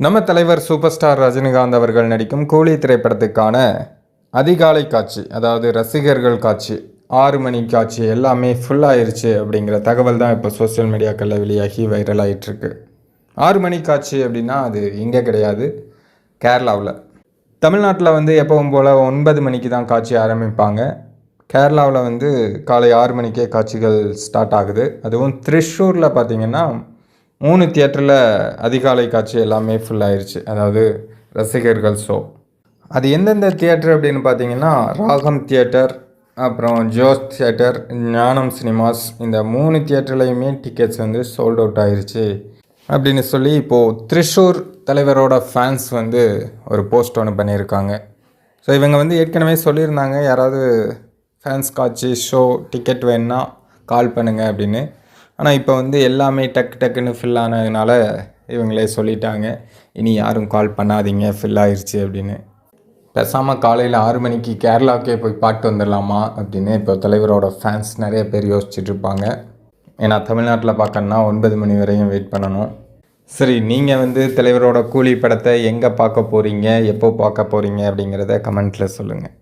நம்ம தலைவர் super star Rajinikanth அவர்கள் நடிக்கும் கூலி திரைப்படத்துக்கான அதிகாலை காட்சி அதாவது ரசிகர்கள் காட்சி ஆறு மணி காட்சி எல்லாமே full அப்படிங்கிற தகவல் தான் இப்போ சோஷியல் மீடியாக்களில் வெளியாகி வைரல் ஆகிட்டுருக்கு ஆறு மணி காட்சி அப்படின்னா அது இங்கே கிடையாது கேரளாவில். தமிழ்நாட்டில் வந்து எப்பவும் போல் ஒன்பது மணிக்கு தான் காட்சி ஆரம்பிப்பாங்க. கேரளாவில் வந்து காலை ஆறு மணிக்கே காட்சிகள் ஸ்டார்ட் ஆகுது. அதுவும் த்ரிஷூரில் பார்த்தீங்கன்னா மூணு தியேட்டரில் அதிகாலை காட்சி எல்லாமே ஃபுல் ஆயிடுச்சு அதாவது ரசிகர்கள் ஷோ அது எந்தெந்த தியேட்டர் அப்படின்னு பார்த்தீங்கன்னா ராகம் தியேட்டர் அப்புறம் ஜோஸ் தியேட்டர் ஞானம் சினிமாஸ் இந்த மூணு தியேட்டர்லையுமே டிக்கெட்ஸ் வந்து சோல்ட் அவுட் ஆயிருச்சு. அப்படின்னு சொல்லி இப்போது த்ரிஷூர் தலைவரோட ஃபேன்ஸ் வந்து ஒரு போஸ்ட் ஒன்று பண்ணியிருக்காங்க. ஸோ இவங்க வந்து ஏற்கனவே சொல்லியிருந்தாங்க யாராவது ஃபேன்ஸ் காட்சி ஷோ டிக்கெட் வேணுன்னா கால் பண்ணுங்கள் அப்படின்னு. ஆனால் இப்போ வந்து எல்லாமே டக்கு டக்குன்னு ஃபில் ஆனதுனால இவங்களே சொல்லிட்டாங்க. இனி யாரும் கால் பண்ணாதீங்க ஃபில் ஆயிடுச்சு அப்படின்னு. பேசாமல் காலையில் ஆறு மணிக்கு கேரளாவுக்கே போய் பாட்டு வந்துடலாமா அப்படின்னு இப்போ தலைவரோட ஃபேன்ஸ் நிறைய பேர் யோசிச்சுட்ருப்பாங்க ஏன்னா தமிழ்நாட்டில் பார்க்கணுன்னா ஒன்பது மணி வரையும் வெயிட் பண்ணணும். சரி நீங்கள் வந்து தலைவரோட கூலி படத்தை எங்கே பார்க்க போகிறீங்க எப்போ பார்க்க போகிறீங்க அப்படிங்கிறத கமெண்ட்டில் சொல்லுங்கள்